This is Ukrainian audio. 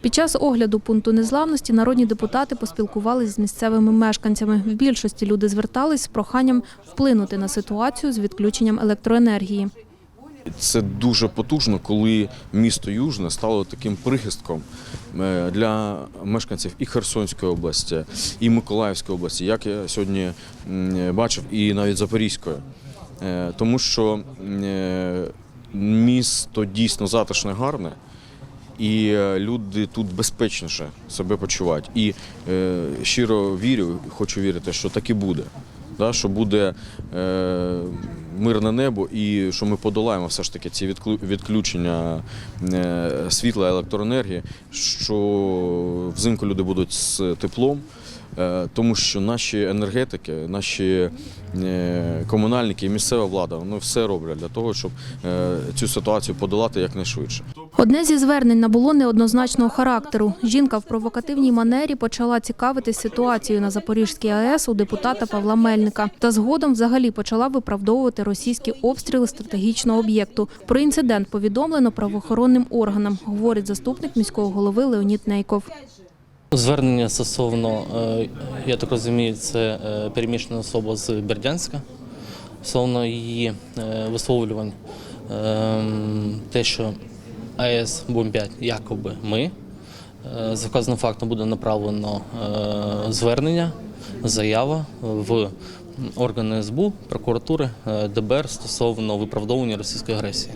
Під час огляду пункту незламності народні депутати поспілкувалися з місцевими мешканцями. В більшості люди звертались з проханням вплинути на ситуацію з відключенням електроенергії. Це дуже потужно, коли місто Южне стало таким прихистком е, для мешканців і Херсонської області, і Миколаївської області, як я сьогодні бачив, і навіть Запорізької. Е, Тому що е, місто дійсно затишне, гарне. І е, люди тут безпечніше себе почувають. І е, щиро вірю, хочу вірити, що так і буде. Да, що буде е, мирне небо, і що ми подолаємо все ж таки ці відклю- відключення е, світла, електроенергії, що взимку люди будуть з теплом, е, тому що наші енергетики, наші е, комунальники і місцева влада вони все роблять для того, щоб е, цю ситуацію подолати якнайшвидше. Одне зі звернень набуло неоднозначного характеру. Жінка в провокативній манері почала цікавитись ситуацією на Запорізькій АЕС у депутата Павла Мельника. Та згодом взагалі почала виправдовувати російські обстріли стратегічного об'єкту. Про інцидент повідомлено правоохоронним органам, говорить заступник міського голови Леонід Нейков. Звернення стосовно, е, я так розумію, це е, переміщена особа з Бердянська. Стосовно її е, висловлювань, ем, те, що АЕС бомбять якоби ми. З вказаним фактом буде направлено е, звернення, заява в органи СБУ, прокуратури, е, ДБР стосовно виправдовування російської агресії.